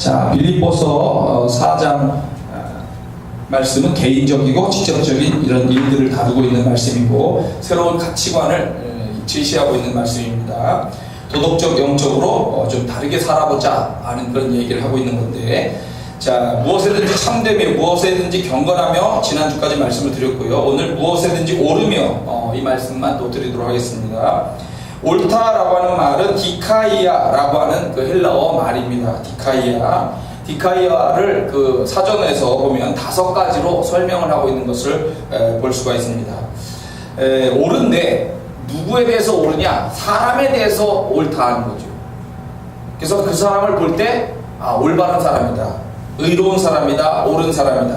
자, 빌립보서 4장 말씀은 개인적이고 직접적인 이런 일들을 다루고 있는 말씀이고 새로운 가치관을 제시하고 있는 말씀입니다. 도덕적, 영적으로 어, 좀 다르게 살아보자 하는 그런 얘기를 하고 있는 건데 자, 무엇에든지 참되며 무엇에든지 경건하며 지난주까지 말씀을 드렸고요. 오늘 무엇에든지 오르며 어, 이 말씀만 또 드리도록 하겠습니다. 옳다라고 하는 말은 디카이아라고 하는 그 헬라어 말입니다. 디카이아. 디카이아를 그 사전에서 보면 다섯 가지로 설명을 하고 있는 것을 에, 볼 수가 있습니다. 에, 옳은데 누구에 대해서 옳으냐? 사람에 대해서 옳다 하는 거죠. 그래서 그 사람을 볼 때 아, 올바른 사람이다. 의로운 사람이다. 옳은 사람이다.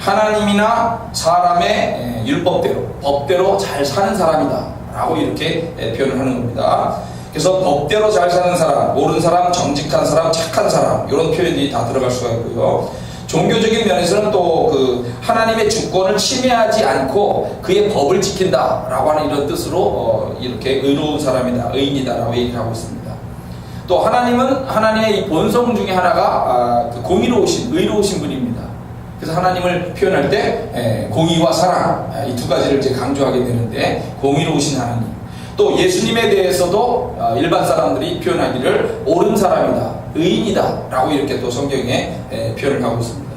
하나님이나 사람의 에, 율법대로, 법대로 잘 사는 사람이다. 라고 이렇게 에, 표현을 하는 겁니다. 그래서 법대로 잘 사는 사람, 옳은 사람, 정직한 사람, 착한 사람 이런 표현이 다 들어갈 수가 있고요. 종교적인 면에서는 또 그 하나님의 주권을 침해하지 않고 그의 법을 지킨다라고 하는 이런 뜻으로 어 이렇게 의로운 사람이다, 의인이다라고 얘기를 하고 있습니다. 또 하나님은 하나님의 이 본성 중에 하나가 아, 그 공의로우신, 의로우신 분입니다. 그래서 하나님을 표현할 때 에, 공의와 사랑 이 두 가지를 이제 강조하게 되는데 공의로우신 하나님. 또 예수님에 대해서도 어, 일반 사람들이 표현하기를 옳은 사람이다, 의인이다 라고 이렇게 또 성경에 에, 표현을 하고 있습니다.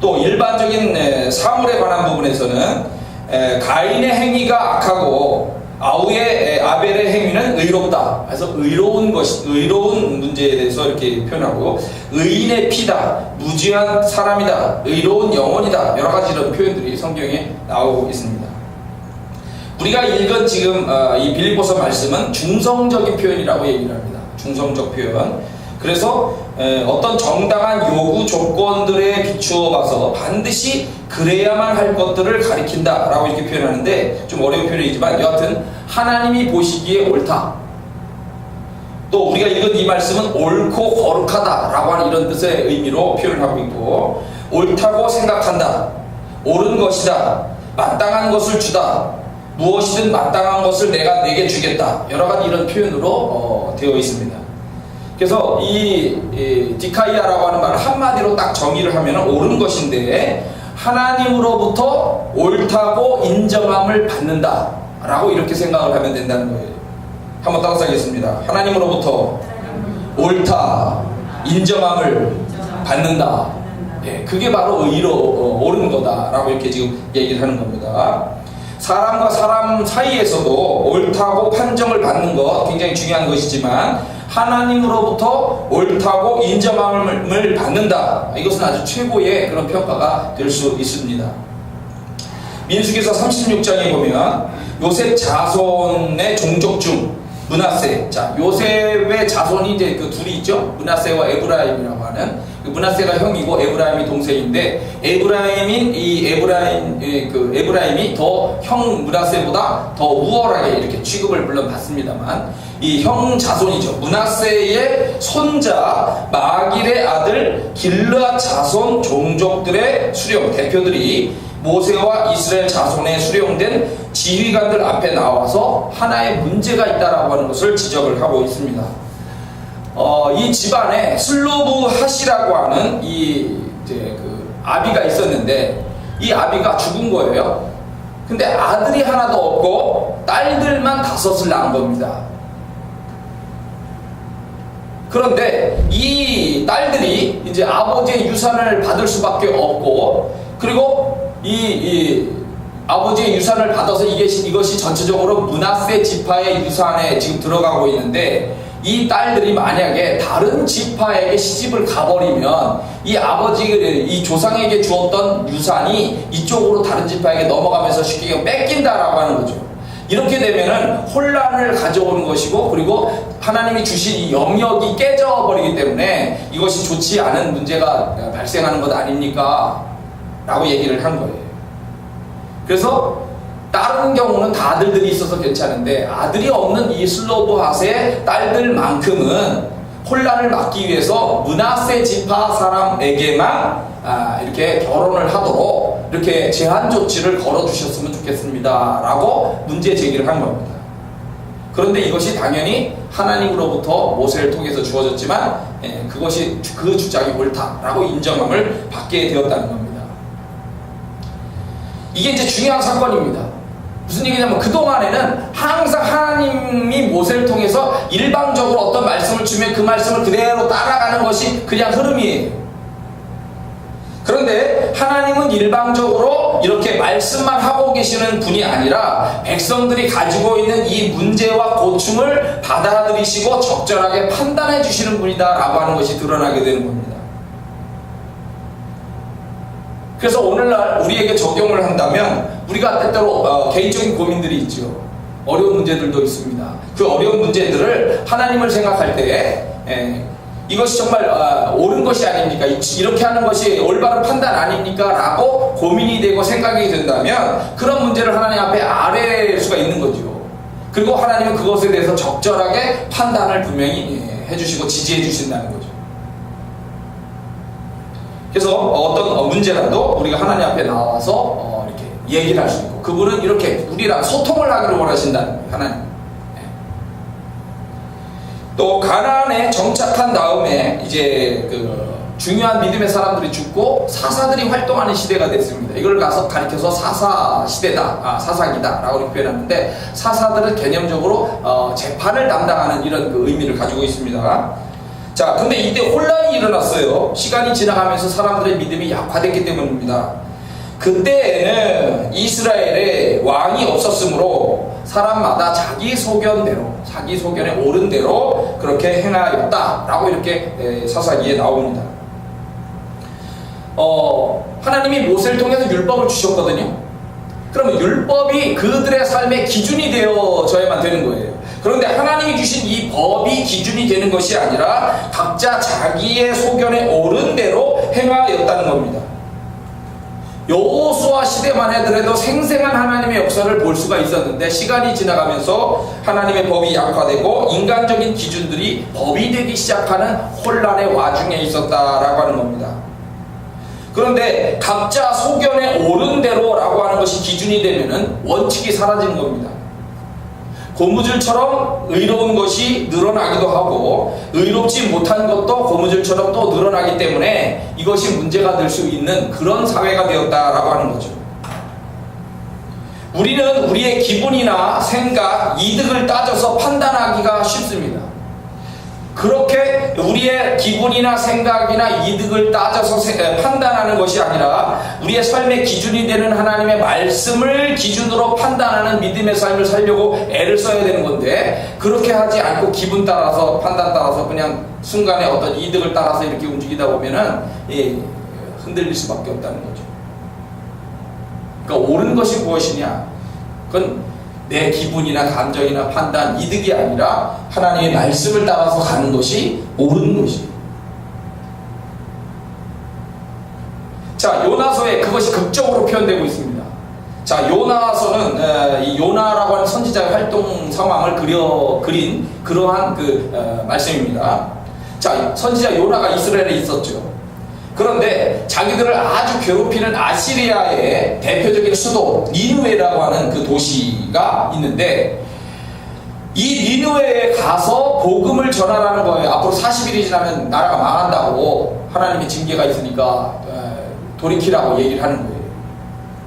또 일반적인 에, 사물에 관한 부분에서는 에, 가인의 행위가 악하고 아우의 에, 아벨의 행위는 의롭다. 그래서 의로운 것이 의로운 문제에 대해서 이렇게 표현하고 의인의 피다, 무지한 사람이다, 의로운 영혼이다 여러 가지 이런 표현들이 성경에 나오고 있습니다. 우리가 읽은 지금 어, 이 빌립보서 말씀은 중성적인 표현이라고 얘기를 합니다. 중성적 표현. 그래서 에, 어떤 정당한 요구 조건들에 비추어 봐서 반드시 그래야만 할 것들을 가리킨다 라고 이렇게 표현하는데 좀 어려운 표현이지만 여하튼 하나님이 보시기에 옳다. 또 우리가 읽은 이 말씀은 옳고 거룩하다 라고 하는 이런 뜻의 의미로 표현을 하고 있고 옳다고 생각한다. 옳은 것이다. 마땅한 것을 주다. 무엇이든 마땅한 것을 내가 내게 주겠다. 여러 가지 이런 표현으로 어, 되어 있습니다. 그래서 이, 이 디카이아라고 하는 말을 한마디로 딱 정의를 하면 옳은 것인데 하나님으로부터 옳다고 인정함을 받는다. 라고 이렇게 생각을 하면 된다는 거예요. 한번 따라서 하겠습니다. 하나님으로부터 옳다, 인정함을 받는다. 예, 그게 바로 의로 어, 옳은 거다라고 이렇게 지금 얘기를 하는 겁니다. 사람과 사람 사이에서도 옳다고 판정을 받는 것 굉장히 중요한 것이지만 하나님으로부터 옳다고 인정함을 받는다. 이것은 아주 최고의 그런 평가가 될 수 있습니다. 민수기서 36장에 보면 요셉 자손의 종족 중 문하세. 자, 요셉의 자손이 이제 그 둘이 있죠. 문하세와 에브라임이라고 하는 그 문하세가 형이고 에브라임이 동생인데 에브라임인 이 에브라임 이그 에브라임이 더 형 문하세보다 더 우월하게 이렇게 취급을 물론 받습니다만 이 형 자손이죠. 문하세의 손자 마길의 아들 길르앗 자손 종족들의 수령 대표들이 모세와 이스라엘 자손에 수령된 지휘관들 앞에 나와서 하나의 문제가 있다라고 하는 것을 지적을 하고 있습니다. 어, 이 집안에 슬로브 핫이라고 하는 이 이제 그 아비가 있었는데 이 아비가 죽은 거예요. 근데 아들이 하나도 없고 딸들만 다섯을 낳은 겁니다. 그런데 이 딸들이 이제 아버지의 유산을 받을 수밖에 없고 그리고 이, 이 아버지의 유산을 받아서 이게 이것이 전체적으로 문하세 지파의 유산에 지금 들어가고 있는데 이 딸들이 만약에 다른 지파에게 시집을 가버리면 이 아버지 이 조상에게 주었던 유산이 이쪽으로 다른 지파에게 넘어가면서 쉽게 뺏긴다라고 하는 거죠. 이렇게 되면은 혼란을 가져오는 것이고 그리고 하나님이 주신 이 영역이 깨져버리기 때문에 이것이 좋지 않은 문제가 발생하는 것 아닙니까? 라고 얘기를 한 거예요. 그래서 다른 경우는 다 아들들이 있어서 괜찮은데 아들이 없는 이 슬로브핫의 딸들만큼은 혼란을 막기 위해서 문하세 지파 사람에게만 아, 이렇게 결혼을 하도록 이렇게 제한 조치를 걸어 주셨으면 좋겠습니다라고 문제 제기를 한 겁니다. 그런데 이것이 당연히 하나님으로부터 모세를 통해서 주어졌지만 예, 그것이 그 주장이 옳다라고 인정함을 받게 되었다는 겁니다. 이게 이제 중요한 사건입니다. 무슨 얘기냐면 그동안에는 항상 하나님이 모세를 통해서 일방적으로 어떤 말씀을 주면 그 말씀을 그대로 따라가는 것이 그냥 흐름이에요. 그런데 하나님은 일방적으로 이렇게 말씀만 하고 계시는 분이 아니라 백성들이 가지고 있는 이 문제와 고충을 받아들이시고 적절하게 판단해 주시는 분이다라고 하는 것이 드러나게 되는 겁니다. 그래서 오늘날 우리에게 적용을 한다면 우리가 때때로 어, 개인적인 고민들이 있죠. 어려운 문제들도 있습니다. 그 어려운 문제들을 하나님을 생각할 때 에, 이것이 정말 어, 옳은 것이 아닙니까? 이- 이렇게 하는 것이 올바른 판단 아닙니까? 라고 고민이 되고 생각이 된다면 그런 문제를 하나님 앞에 아뢰일 수가 있는 거죠. 그리고 하나님은 그것에 대해서 적절하게 판단을 분명히 예, 해주시고 지지해 주신다는 거죠. 그래서 어떤 어, 문제라도 우리가 하나님 앞에 나와서 어, 이렇게 얘기를 할 수 있고 그분은 이렇게 우리랑 소통을 하기를 원하신다는 거예요. 하나님. 네. 또 가나안에 정착한 다음에 이제 그 중요한 믿음의 사람들이 죽고 사사들이 활동하는 시대가 됐습니다. 이걸 가서 가리켜서 사사 시대다, 아, 사사기다라고 표현하는데 사사들은 개념적으로 어, 재판을 담당하는 이런 그 의미를 가지고 있습니다. 자, 근데 이때 혼란이 일어났어요. 시간이 지나가면서 사람들의 믿음이 약화됐기 때문입니다. 그때에는 이스라엘에 왕이 없었으므로 사람마다 자기 소견대로, 자기 소견에 옳은 대로 그렇게 행하였다라고 이렇게 에, 사사기에 나옵니다. 어, 하나님이 모세를 통해서 율법을 주셨거든요. 그러면 율법이 그들의 삶의 기준이 되어져야만 되는 거예요. 그런데 하나님이 주신 이 법이 기준이 되는 것이 아니라 각자 자기의 소견에 옳은 대로 행하였다는 겁니다. 여호수아 시대만 해더라도 생생한 하나님의 역사를 볼 수가 있었는데 시간이 지나가면서 하나님의 법이 약화되고 인간적인 기준들이 법이 되기 시작하는 혼란의 와중에 있었다라고 하는 겁니다. 그런데 각자 소견에 옳은 대로라고 하는 것이 기준이 되면은 원칙이 사라지는 겁니다. 고무줄처럼 의로운 것이 늘어나기도 하고 의롭지 못한 것도 고무줄처럼 또 늘어나기 때문에 이것이 문제가 될 수 있는 그런 사회가 되었다라고 하는 거죠. 우리는 우리의 기분이나 생각, 이득을 따져서 판단하기가 쉽습니다. 그렇게 우리의 기분이나 생각이나 이득을 따져서 판단하는 것이 아니라 우리의 삶의 기준이 되는 하나님의 말씀을 기준으로 판단하는 믿음의 삶을 살려고 애를 써야 되는 건데 그렇게 하지 않고 기분 따라서 판단 따라서 그냥 순간에 어떤 이득을 따라서 이렇게 움직이다 보면은 예, 흔들릴 수밖에 없다는 거죠. 그러니까 옳은 것이 무엇이냐? 그건 내 기분이나 감정이나 판단, 이득이 아니라 하나님의 말씀을 따라서 가는 것이 옳은 것이. 자, 요나서에 그것이 극적으로 표현되고 있습니다. 자, 요나서는 에, 이 요나라고 하는 선지자의 활동 상황을 그려 그린 그러한 그 에, 말씀입니다. 자, 선지자 요나가 이스라엘에 있었죠. 그런데 자기들을 아주 괴롭히는 아시리아의 대표적인 수도 니누에라고 하는 그 도시가 있는데 이 니누에에 가서 복음을 전하라는 거예요. 앞으로 40일이 지나면 나라가 망한다고 하나님의 징계가 있으니까 에, 돌이키라고 얘기를 하는 거예요.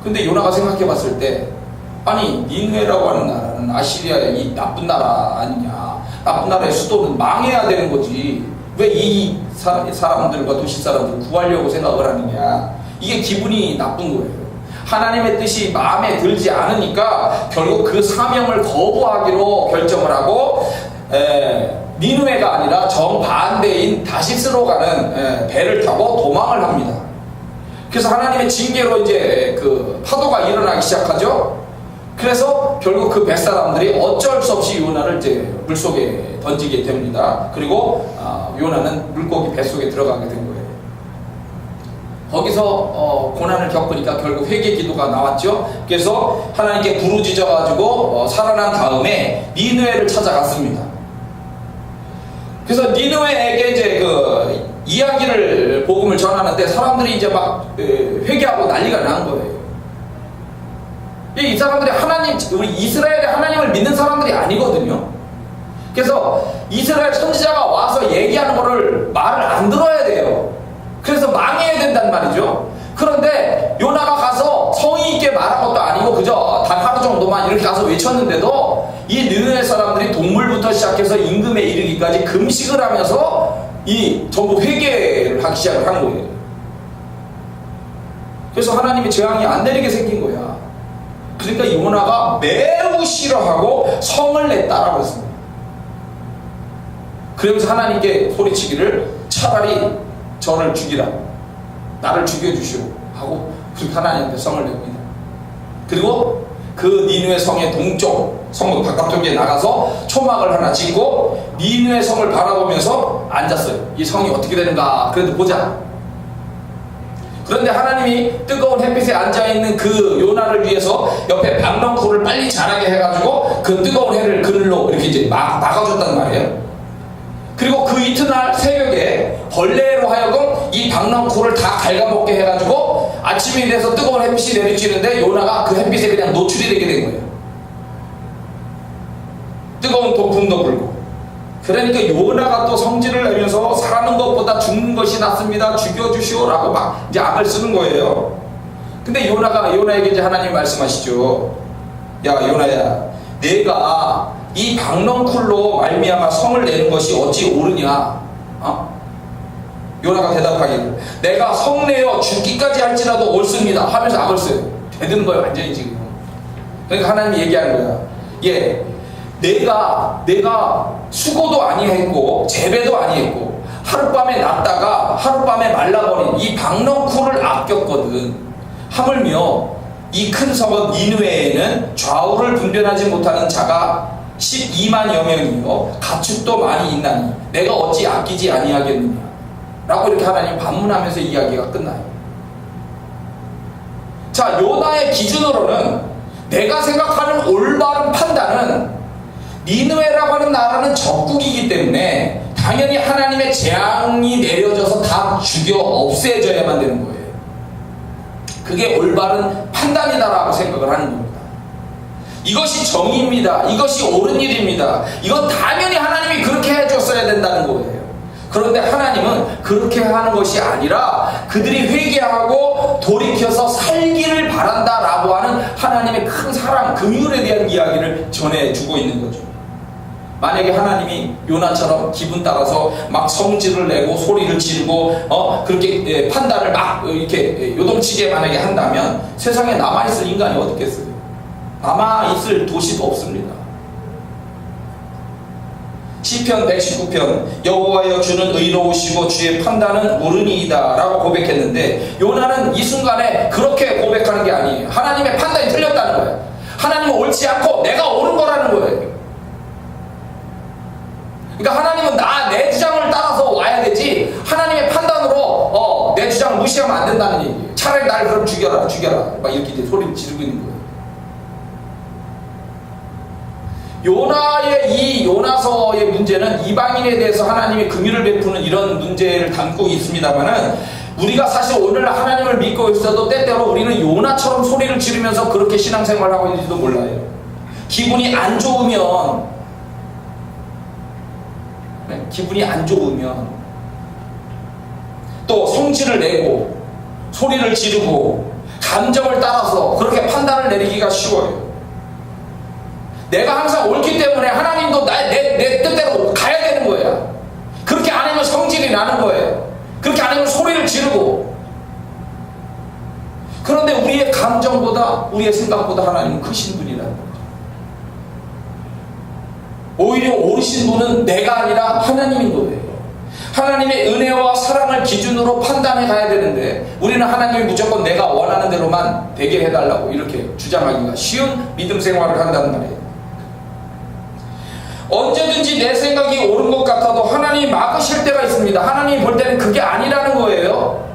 근데 요나가 생각해 봤을 때 아니 니누에라고 하는 나라는 아시리아의 이 나쁜 나라 아니냐. 나쁜 나라의 수도는 망해야 되는 거지. 왜 이 사람들과 도시 사람들 구하려고 생각을 하느냐. 이게 기분이 나쁜 거예요. 하나님의 뜻이 마음에 들지 않으니까 결국 그 사명을 거부하기로 결정을 하고 에, 니누에가 아니라 정반대인 다시스로 가는 에, 배를 타고 도망을 합니다. 그래서 하나님의 징계로 이제 그 파도가 일어나기 시작하죠. 그래서 결국 그 뱃사람들이 어쩔 수 없이 요나를 이제 물 속에 던지게 됩니다. 그리고 아, 요나는 물고기 뱃속에 들어가게 된 거예요. 거기서 어, 고난을 겪으니까 결국 회개 기도가 나왔죠. 그래서 하나님께 부르짖어 가지고 어, 살아난 다음에 니느웨를 찾아갔습니다. 그래서 니느웨에게 이제 그 이야기를 복음을 전하는데 사람들이 이제 막 에, 회개하고 난리가 난 거예요. 이 사람들이 하나님, 우리 이스라엘의 하나님을 믿는 사람들이 아니거든요. 그래서 이스라엘 선지자가 와서 얘기하는 거를 말을 안 들어야 돼요. 그래서 망해야 된단 말이죠. 그런데 요나가 가서 성의 있게 말한 것도 아니고 그저 단 하루 정도만 이렇게 가서 외쳤는데도 이 느헤 사람들이 동물부터 시작해서 임금에 이르기까지 금식을 하면서 이 전부 회개를 하기 시작을 한 거예요. 그래서 하나님이 재앙이 안 내리게 생긴 거야. 그러니까 요나가 매우 싫어하고 성을 냈다라고 했습니다. 그러면서 하나님께 소리치기를 차라리 저를 죽이라. 나를 죽여주시오. 하고 그렇게 하나님한테 성을 냅니다. 그리고 그 니누의 성의 동쪽, 성 바깥쪽에 나가서 초막을 하나 짓고 니누의 성을 바라보면서 앉았어요. 이 성이 어떻게 되는가 그래도 보자. 그런데 하나님이 뜨거운 햇빛에 앉아 있는 그 요나를 위해서 옆에 방랑쿨을 빨리 자라게 해가지고 그 뜨거운 해를 그늘로 이렇게 이제 막, 막아줬단 말이에요. 그리고 그 이튿날 새벽에 벌레로 하여금 이 방랑쿨을 다 갉아먹게 해가지고 아침이 돼서 뜨거운 햇빛이 내리쬐는데 요나가 그 햇빛에 그냥 노출이 되게 된 거예요. 뜨거운 동풍도 불고. 그러니까 요나가 또 성질을 내면서 사는 것보다 죽는 것이 낫습니다. 죽여주시오라고 막 이제 악을 쓰는 거예요. 근데 요나가 요나에게 이제 하나님 말씀하시죠. 야 요나야, 내가 이 박넝쿨로 말미암아 성을 내는 것이 어찌 옳으냐? 어? 요나가 대답하기를 내가 성 내어 죽기까지 할지라도 옳습니다 하면서 악을 써요. 되는 거예요 완전히 지금. 그러니까 하나님이 얘기하는 거야. 예, 내가 내가 수고도 아니했고 재배도 아니했고 하룻밤에 났다가 하룻밤에 말라버린 이 박넝쿨을 아꼈거든. 하물며 이 큰 성은 니누에에는 좌우를 분별하지 못하는 자가 12만여 명이요 가축도 많이 있나니 내가 어찌 아끼지 아니하겠느냐 라고 이렇게 하나님 반문하면서 이야기가 끝나요 자 요나의 기준으로는 내가 생각하는 올바른 판단은 니누에라고 하는 나라는 적국이기 때문에 당연히 하나님의 재앙이 내려져서 다 죽여 없애져야만 되는 거예요 그게 올바른 판단이다라고 생각을 하는 겁니다 이것이 정의입니다. 이것이 옳은 일입니다. 이건 당연히 하나님이 그렇게 해줬어야 된다는 거예요. 그런데 하나님은 그렇게 하는 것이 아니라 그들이 회개하고 돌이켜서 살기를 바란다라고 하는 하나님의 큰 사랑, 긍휼에 대한 이야기를 전해주고 있는 거죠. 만약에 하나님이 요나처럼 기분 따라서 막 성질을 내고 소리를 지르고 어 그렇게 예, 판단을 막 이렇게 요동치게 만약에 한다면 세상에 남아 있을 인간이 어떻겠어요? 남아 있을 도시도 없습니다. 시편 119편 여호와여 주는 의로우시고 주의 판단은 옳으니이다라고 고백했는데 요나는 이 순간에 그렇게 고백하는 게 아니에요. 하나님의 판단이 틀렸다는 거예요. 하나님은 옳지 않고 내가 옳은 거라는 거예요. 그러니까 하나님은 나 내 주장을 따라서 와야 되지 하나님의 판단으로 어, 내 주장을 무시하면 안 된다는 얘기예요. 차라리 날 그럼 죽여라 죽여라 막 이렇게 이제 소리를 지르고 있는 거예요. 요나의 이 요나서의 문제는 이방인에 대해서 하나님이 긍휼을 베푸는 이런 문제를 담고 있습니다만은 우리가 사실 오늘 하나님을 믿고 있어도 때때로 우리는 요나처럼 소리를 지르면서 그렇게 신앙생활을 하고 있는지도 몰라요. 기분이 안 좋으면 네, 기분이 안 좋으면 또 성질을 내고 소리를 지르고 감정을 따라서 그렇게 판단을 내리기가 쉬워요. 내가 항상 옳기 때문에 하나님도 나, 내, 내 뜻대로 가야 되는 거야. 그렇게 안 하면 성질이 나는 거예요. 그렇게 안 하면 소리를 지르고. 그런데 우리의 감정보다, 우리의 생각보다 하나님은 크신 분이라는 거죠. 오히려 옳으신 분은 내가 아니라 하나님인 거예요. 하나님의 은혜와 사랑을 기준으로 판단해 가야 되는데 우리는 하나님이 무조건 내가 원하는 대로만 되게 해달라고 이렇게 주장하기가 쉬운 믿음 생활을 한다는 말이에요. 언제든지 내 생각이 옳은 것 같아도 하나님이 막으실 때가 있습니다. 하나님이 볼 때는 그게 아니라는 거예요.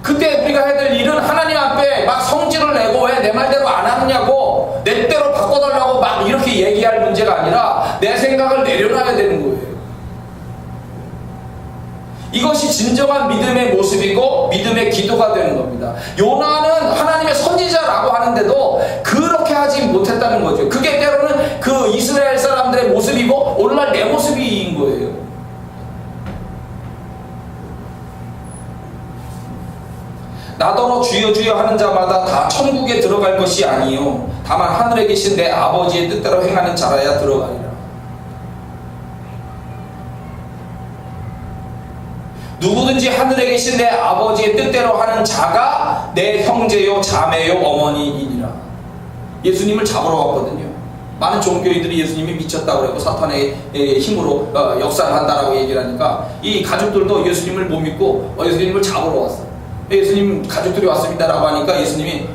그때 우리가 해야 될 일은 하나님 앞에 막 성질을 내고 왜 내 말대로 안 하느냐고 내 대로 바꿔달라고 막 이렇게 얘기할 문제가 아니라 내 생각을 내려놔야 되는 거예요. 이것이 진정한 믿음의 모습이고 믿음의 기도가 되는 겁니다. 요나는 하나님의 선지자라고 하는데도 그렇게 하지 못했다는 거죠. 그게 때로는 그 이스라엘 사람들의 모습이고 오늘날 내 모습인 거예요. 나더러 주여 주여 하는 자마다 다 천국에 들어갈 것이 아니요 다만 하늘에 계신 내 아버지의 뜻대로 행하는 자라야 들어가리라. 누구든지 하늘에 계신 내 아버지의 뜻대로 하는 자가 내 형제요 자매요 어머니이니라. 예수님을 잡으러 왔거든요. 많은 종교인들이 예수님이 미쳤다고 그러고 사탄의 힘으로 어, 역사를 한다라고 얘기를 하니까 이 가족들도 예수님을 못 믿고 어, 예수님을 잡으러 왔어요. 예수님 가족들이 왔습니다라고 하니까 예수님이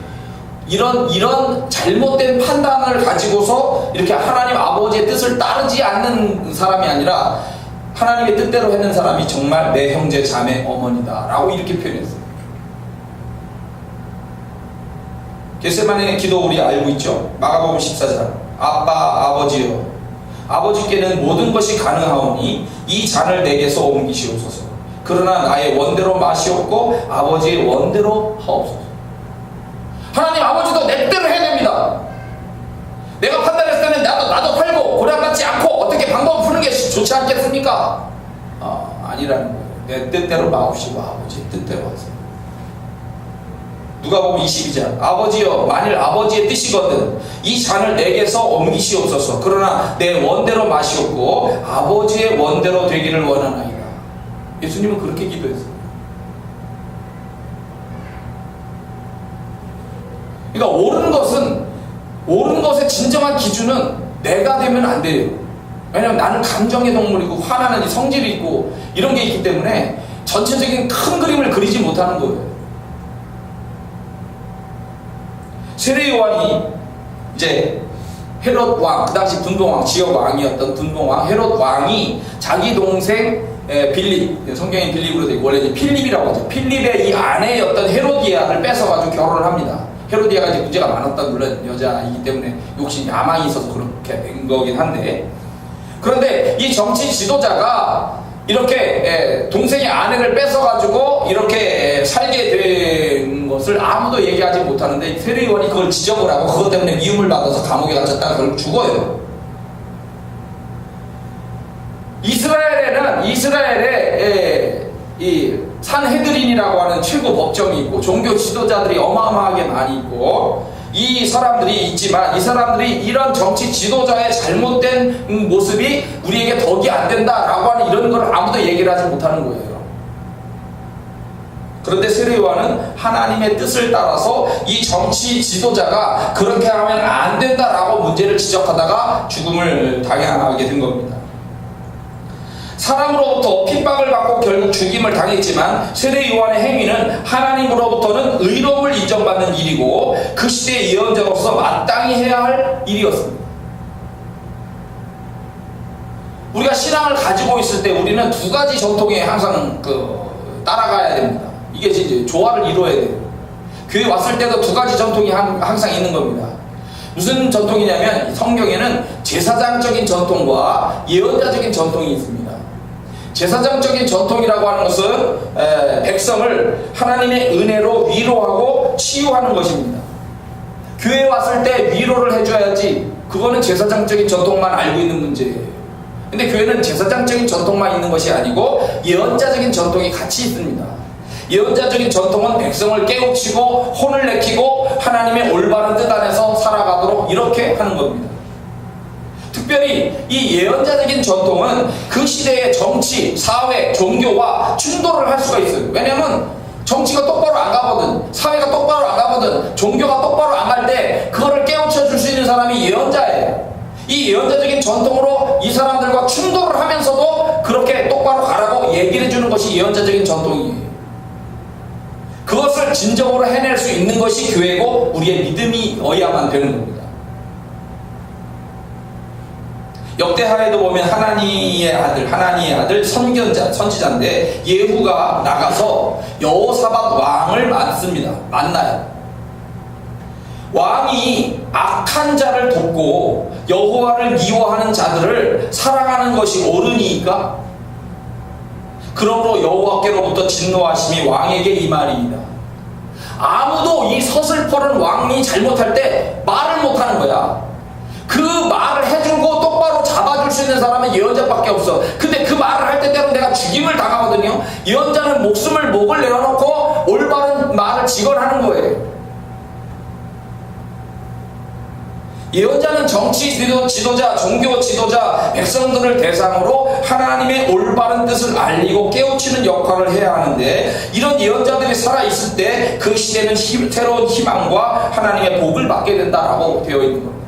이런 이런 잘못된 판단을 가지고서 이렇게 하나님 아버지의 뜻을 따르지 않는 사람이 아니라 하나님의 뜻대로 했는 사람이 정말 내 형제 자매 어머니다라고 이렇게 표현했어요. 겟세만의 기도 우리 알고 있죠? 마가복음 14장 아빠 아버지여 아버지께는 모든 것이 가능하오니 이 잔을 내게서 옮기시옵소서 그러나 나의 원대로 마시옵고 아버지의 원대로 하옵소서 하나님 아버지도 내 뜻대로 해야 됩니다 내가 판단했을 때는 나도 나도 팔고 고량받지 않고 어떻게 방법을 푸는 게 좋지 않겠습니까? 아, 아니라는 거예요. 내 뜻대로 마옵시고 아버지 뜻대로 하세요. 누가 보면 22장 아버지여 만일 아버지의 뜻이거든 이 잔을 내게서 옮기시옵소서 그러나 내 원대로 마시옵고 아버지의 원대로 되기를 원하나이다. 예수님은 그렇게 기도했어요. 그러니까 옳은 것은 옳은 것의 진정한 기준은 내가 되면 안 돼요. 왜냐면 나는 감정의 동물이고 화나는 성질이 있고 이런 게 있기 때문에 전체적인 큰 그림을 그리지 못하는 거예요. 세례 요한이 이제 헤롯 왕, 그 당시 분봉왕, 지역 왕이었던 분봉왕 헤롯 왕이 자기 동생 빌립, 성경에 빌립으로 되고 원래 이제 필립이라고 하죠. 필립의 이 아내였던 헤로디아를 뺏어가지고 결혼을 합니다. 헤로디아가 이제 문제가 많았던 물론 여자이기 때문에 욕심 야망이 있어서 그렇게 된 거긴 한데 그런데 이 정치 지도자가 이렇게 동생의 아내를 뺏어가지고 이렇게 살게 된 것을 아무도 얘기하지 못하는데 세례요한이 그걸 지적을 하고 그것 때문에 미움을 받아서 감옥에 갇혔다가 결국 죽어요. 이스라엘에는 이스라엘에 이 산헤드린이라고 하는 최고 법정이 있고 종교 지도자들이 어마어마하게 많이 있고 이 사람들이 있지만 이 사람들이 이런 정치 지도자의 잘못된 모습이 우리에게 덕이 안 된다라고 하는 이런 걸 아무도 얘기를 하지 못하는 거예요. 그런데 세례요한은 하나님의 뜻을 따라서 이 정치 지도자가 그렇게 하면 안 된다라고 문제를 지적하다가 죽음을 당하게 된 겁니다. 사람으로부터 핍박을 받고 결국 죽임을 당했지만 세례 요한의 행위는 하나님으로부터는 의로움을 인정받는 일이고 그 시대의 예언자로서 마땅히 해야 할 일이었습니다. 우리가 신앙을 가지고 있을 때 우리는 두 가지 전통에 항상 그 따라가야 됩니다. 이게 이제 조화를 이루어야 돼요. 교회 왔을 때도 두 가지 전통이 항상 있는 겁니다. 무슨 전통이냐면 성경에는 제사장적인 전통과 예언자적인 전통이 있습니다. 제사장적인 전통이라고 하는 것은 에, 백성을 하나님의 은혜로 위로하고 치유하는 것입니다. 교회 왔을 때 위로를 해줘야지 그거는 제사장적인 전통만 알고 있는 문제예요. 근데 교회는 제사장적인 전통만 있는 것이 아니고 예언자적인 전통이 같이 있습니다. 예언자적인 전통은 백성을 깨우치고 혼을 내키고 하나님의 올바른 뜻 안에서 살아가도록 이렇게 하는 겁니다. 특별히 이 예언자적인 전통은 그 시대의 정치, 사회, 종교와 충돌을 할 수가 있어요. 왜냐하면 정치가 똑바로 안 가거든, 사회가 똑바로 안 가거든, 종교가 똑바로 안 갈 때 그거를 깨우쳐 줄 수 있는 사람이 예언자예요. 이 예언자적인 전통으로 이 사람들과 충돌을 하면서도 그렇게 똑바로 가라고 얘기를 해주는 것이 예언자적인 전통이에요. 그것을 진정으로 해낼 수 있는 것이 교회고 우리의 믿음이어야만 되는 겁니다. 역대하에도 보면 하나니의 아들, 하나니의 아들 선견자, 선지자인데 예후가 나가서 여호사박 왕을 만습니다. 만나요. 왕이 악한 자를 돕고 여호와를 미워하는 자들을 사랑하는 것이 옳으니까 그러므로 여호와께로부터 진노하심이 왕에게 임하리이다. 아무도 이 서슬퍼른 왕이 잘못할 때 말을 못하는 거야. 그 말을 해주고 똑바로 잡아줄 수 있는 사람은 예언자밖에 없어. 근데 그 말을 할 때 때로 내가 죽임을 당하거든요. 예언자는 목숨을 목을 내어놓고 올바른 말을 직언하는 거예요. 예언자는 정치 지도, 지도자, 종교 지도자, 백성들을 대상으로 하나님의 올바른 뜻을 알리고 깨우치는 역할을 해야 하는데 이런 예언자들이 살아있을 때 그 시대는 힘, 새로운 희망과 하나님의 복을 받게 된다라고 되어 있는 겁니다.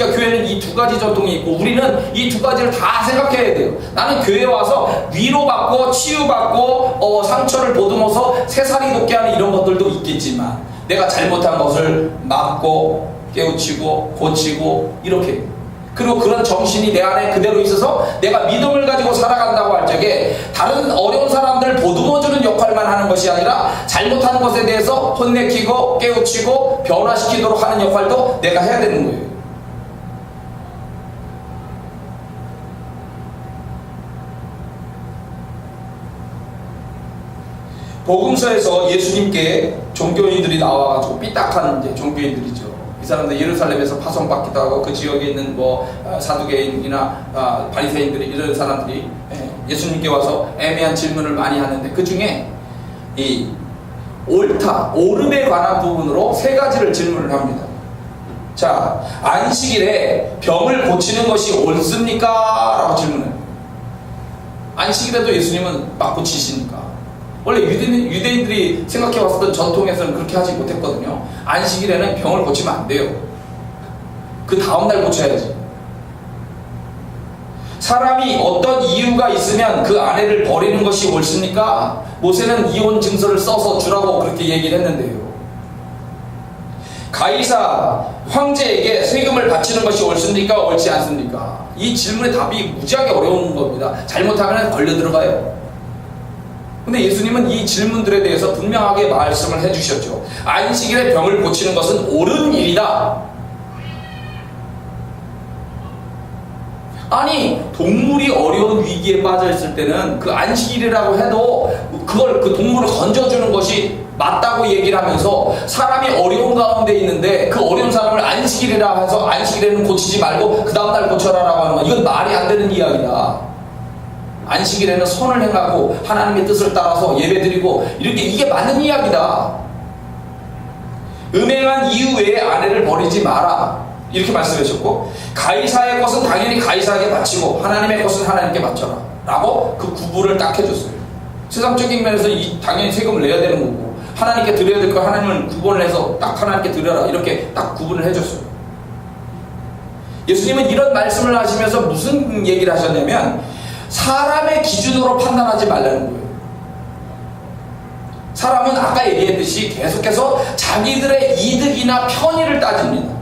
그러니까 교회는 이 두 가지 전통이 있고 우리는 이 두 가지를 다 생각해야 돼요. 나는 교회 와서 위로받고 치유받고 어, 상처를 보듬어서 새살이 돋게 하는 이런 것들도 있겠지만 내가 잘못한 것을 막고 깨우치고 고치고 이렇게 그리고 그런 정신이 내 안에 그대로 있어서 내가 믿음을 가지고 살아간다고 할 적에 다른 어려운 사람들을 보듬어주는 역할만 하는 것이 아니라 잘못하는 것에 대해서 혼내키고 깨우치고 변화시키도록 하는 역할도 내가 해야 되는 거예요. 복음서에서 예수님께 종교인들이 나와가지고 삐딱한 이제 종교인들이죠. 이 사람들 예루살렘에서 파송받기도 하고 그 지역에 있는 뭐 어, 사두개인이나 어, 바리새인들이 이런 사람들이 예, 예수님께 와서 애매한 질문을 많이 하는데 그 중에 이 옳다, 옳음에 관한 부분으로 세 가지를 질문을 합니다. 자, 안식일에 병을 고치는 것이 옳습니까? 라고 질문해요. 안식일에도 예수님은 막 고치시니까. 원래 유대인, 유대인들이 생각해 왔었던 전통에서는 그렇게 하지 못했거든요. 안식일에는 병을 고치면 안 돼요. 그 다음날 고쳐야지. 사람이 어떤 이유가 있으면 그 아내를 버리는 것이 옳습니까? 모세는 이혼 증서를 써서 주라고 그렇게 얘기를 했는데요. 가이사 황제에게 세금을 바치는 것이 옳습니까? 옳지 않습니까? 이 질문의 답이 무지하게 어려운 겁니다. 잘못하면 걸려 들어가요. 근데 예수님은 이 질문들에 대해서 분명하게 말씀을 해주셨죠. 안식일에 병을 고치는 것은 옳은 일이다. 아니 동물이 어려운 위기에 빠져 있을 때는 그 안식일이라고 해도 그걸 그 동물을 건져주는 것이 맞다고 얘기를 하면서 사람이 어려운 가운데 있는데 그 어려운 사람을 안식일이라 해서 안식일에는 고치지 말고 그 다음날 고쳐라라고 하는 건 이건 말이 안 되는 이야기다. 안식일에는 선을 행하고 하나님의 뜻을 따라서 예배드리고 이렇게 이게 맞는 이야기다. 음행한 이유 외에 아내를 버리지 마라. 이렇게 말씀하셨고 가이사의 것은 당연히 가이사에게 바치고 하나님의 것은 하나님께 바쳐라. 라고 그 구분을 딱 해줬어요. 세상적인 면에서 이 당연히 세금을 내야 되는 거고 하나님께 드려야 될 거 하나님을 구분을 해서 딱 하나님께 드려라. 이렇게 딱 구분을 해줬어요. 예수님은 이런 말씀을 하시면서 무슨 얘기를 하셨냐면 사람의 기준으로 판단하지 말라는 거예요. 사람은 아까 얘기했듯이 계속해서 자기들의 이득이나 편의를 따집니다.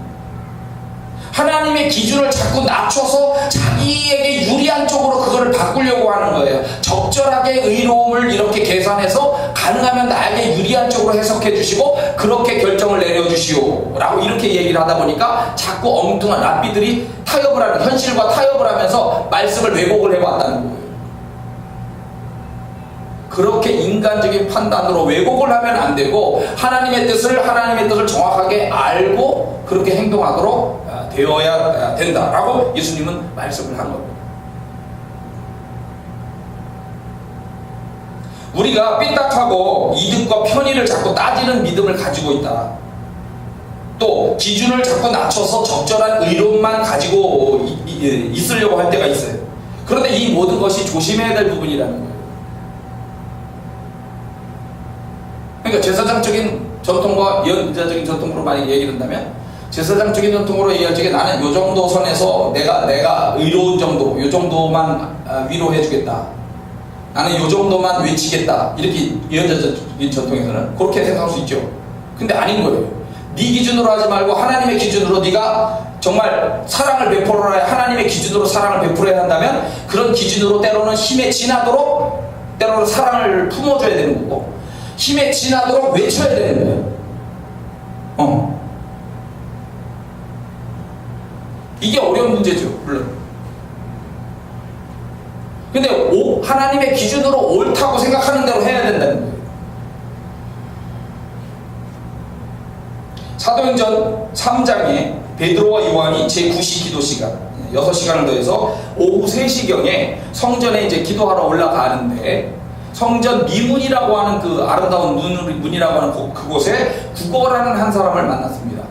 하나님의 기준을 자꾸 낮춰서 자기에게 유리한 쪽으로 그거를 바꾸려고 하는 거예요. 적절하게 의로움을 이렇게 계산해서 가능하면 나에게 유리한 쪽으로 해석해 주시고 그렇게 결정을 내려 주시오. 라고 이렇게 얘기를 하다 보니까 자꾸 엉뚱한 랍비들이 타협을 하는, 현실과 타협을 하면서 말씀을 왜곡을 해왔다는 거예요. 그렇게 인간적인 판단으로 왜곡을 하면 안 되고 하나님의 뜻을 하나님의 뜻을 정확하게 알고 그렇게 행동하도록 되어야 된다라고 예수님은 말씀을 한 겁니다. 우리가 삐딱하고 이득과 편의를 자꾸 따지는 믿음을 가지고 있다. 또 기준을 자꾸 낮춰서 적절한 의론만 가지고 있으려고 할 때가 있어요. 그런데 이 모든 것이 조심해야 될 부분이라는 거예요. 그러니까 제사장적인 전통과 예언자적인 전통으로 만약 얘기를 한다면 제사장적인 전통으로 얘기할 적에 나는 요 정도 선에서 내가 내가 의로운 정도, 요 정도만 아, 위로해 주겠다. 나는 요 정도만 외치겠다. 이렇게 예언자적인 전통에서는 그렇게 생각할 수 있죠. 근데 아닌 거예요. 네 기준으로 하지 말고 하나님의 기준으로 네가 정말 사랑을 베풀어야 하나님의 기준으로 사랑을 베풀어야 한다면 그런 기준으로 때로는 힘에 지나도록 때로는 사랑을 품어줘야 되는 거고 힘에 지나도록 외쳐야 되는 거예요. 어. 이게 어려운 문제죠, 물론. 근데 오- 하나님의 기준으로 옳다고 생각하는 대로 해야 된다는 거예요. 사도행전 3장에 베드로와 요한이 제9시 기도 시간 6시간을 더해서 오후 3시경에 성전에 이제 기도하러 올라가는데 성전 미문이라고 하는 그 아름다운 문, 문이라고 하는 그- 그곳에 국어라는 한 사람을 만났습니다.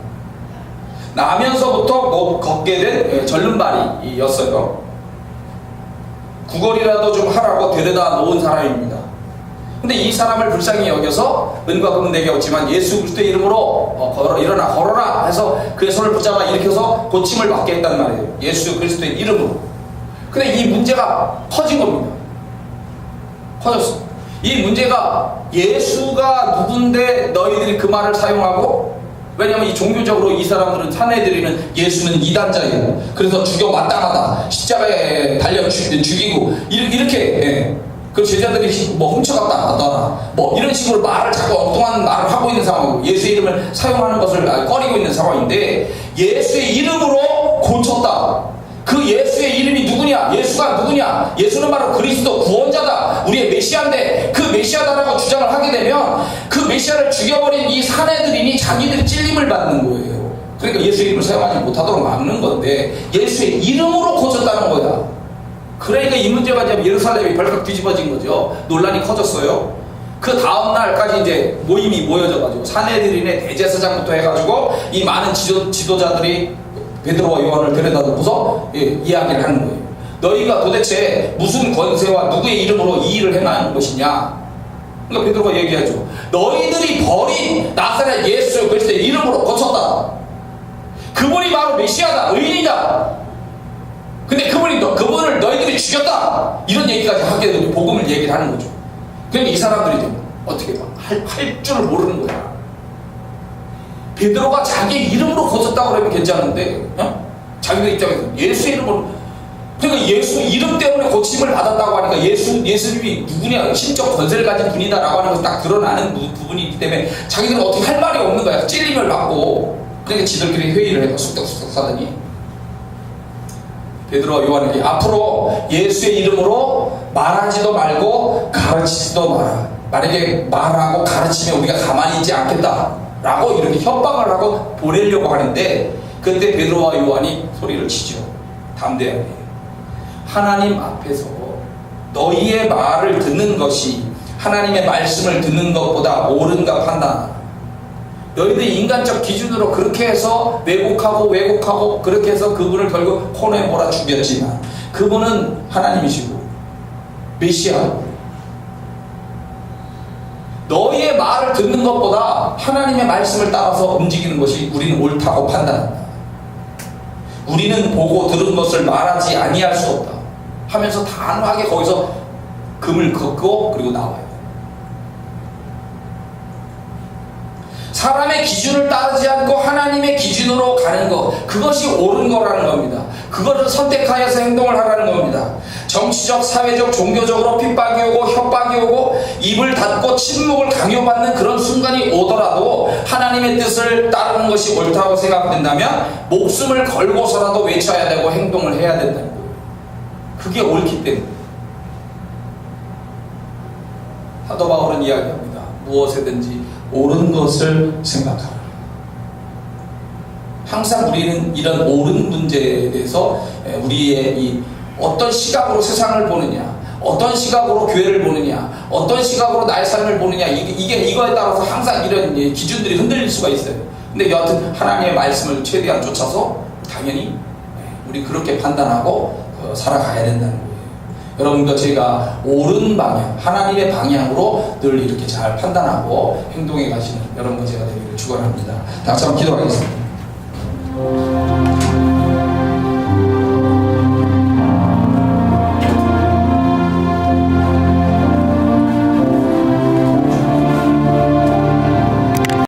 나면서부터 뭐 걷게 된 예, 절름발이였어요. 구걸이라도 좀 하라고 데려다 놓은 사람입니다. 근데 이 사람을 불쌍히 여겨서 은과 금은 내게 없지만 예수 그리스도의 이름으로 어, 걸어 일어나 걸어라 해서 그의 손을 붙잡아 일으켜서 고침을 받게 했단 말이에요. 예수 그리스도의 이름으로. 근데 이 문제가 커진 겁니다. 커졌어. 이 문제가 예수가 누군데 너희들이 그 말을 사용하고 왜냐하면 이 종교적으로 이 사람들은 사내들이는 예수는 이단자이고 그래서 죽여 마땅하다 십자가에 달려 죽, 죽이고 이렇게, 예. 그 제자들이 뭐 훔쳐갔다 너라 뭐 이런 식으로 말을 자꾸 엉뚱한 말을 하고 있는 상황이고 예수의 이름을 사용하는 것을 아, 꺼리고 있는 상황인데 예수의 이름으로 고쳤다 그 예수의 이름이 누구냐? 예수가 누구냐? 예수는 바로 그리스도 구원자다. 우리의 메시아인데 그 메시아다라고 주장을 하게 되면 그 메시아를 죽여버린 이 사내들이니 자기들이 찔림을 받는 거예요. 그러니까 예수의 이름을 사용하지 못하도록 막는 건데 예수의 이름으로 고쳤다는 거야. 그러니까 이 문제가 이제 예루살렘이 벌컥 뒤집어진 거죠. 논란이 커졌어요. 그 다음 날까지 이제 모임이 모여져가지고 사내들인의 대제사장부터 해가지고 이 많은 지도, 지도자들이 베드로와 요한을 데려다 놓고서 예, 이야기를 하는 거예요. 너희가 도대체 무슨 권세와 누구의 이름으로 이 일을 행하는 것이냐? 그러니까 베드로가 얘기하죠. 너희들이 버린 나사렛 예수 그리스도의 이름으로 고쳤다. 그분이 바로 메시아다, 의인이다. 근데 그분이 너, 그분을 너희들이 죽였다. 이런 얘기까지 하게 되면 복음을 얘기를 하는 거죠. 그러니까 이 사람들이 어떻게 할, 할 줄을 모르는 거야. 베드로가 자기 이름으로 고쳤다고 그러면 괜찮은데, 어? 자기들 입장에서 예수의 이름으로. 그러니까 예수 이름 때문에 고침을 받았다고 하니까 예수, 예수님이 누구냐, 신적 권세를 가진 분이다라고 하는 것이 딱 드러나는 부- 부분이기 때문에 자기들은 어떻게 할 말이 없는 거야. 찔림을 받고. 그러니까 지들끼리 회의를 해서 쑥덕쑥덕 사더니 베드로와 요한에게 앞으로 예수의 이름으로 말하지도 말고 가르치지도 마라. 만약에 말하고 가르치면 우리가 가만히 있지 않겠다. 라고 이렇게 협박을 하고 보내려고 하는데 그때 베드로와 요한이 소리를 치죠. 담대하게. 하나님 앞에서 너희의 말을 듣는 것이 하나님의 말씀을 듣는 것보다 옳은가 판단하라. 너희들이 인간적 기준으로 그렇게 해서 왜곡하고 왜곡하고 그렇게 해서 그분을 결국 코너에 몰아 죽였지만 그분은 하나님이시고 메시아고 너희의 말을 듣는 것보다 하나님의 말씀을 따라서 움직이는 것이 우리는 옳다고 판단한다. 우리는 보고 들은 것을 말하지 아니할 수 없다. 하면서 단호하게 거기서 금을 긋고 그리고 나와요. 사람의 기준을 따르지 않고 하나님의 기준으로 가는 것 그것이 옳은 거라는 겁니다. 그것을 선택하여서 행동을 하라는 겁니다. 정치적, 사회적, 종교적으로 핍박이 오고 협박이 오고 입을 닫고 침묵을 강요받는 그런 순간이 오더라도 하나님의 뜻을 따르는 것이 옳다고 생각된다면 목숨을 걸고서라도 외쳐야 되고 행동을 해야 거예요. 그게 옳기 때문에 사도 바울은 이야기합니다. 무엇에든지 옳은 것을 생각하라. 항상 우리는 이런 옳은 문제에 대해서 우리의 이 어떤 시각으로 세상을 보느냐, 어떤 시각으로 교회를 보느냐, 어떤 시각으로 나의 삶을 보느냐, 이게, 이거에 따라서 항상 이런 기준들이 흔들릴 수가 있어요. 근데 여하튼 하나님의 말씀을 최대한 쫓아서 당연히 우리 그렇게 판단하고 어, 살아가야 된다는 거예요. 여러분과 제가 옳은 방향, 하나님의 방향으로 늘 이렇게 잘 판단하고 행동해 가시는 여러분과 제가 되기를 축원합니다. 다 같이 한번 기도하겠습니다. Thank you.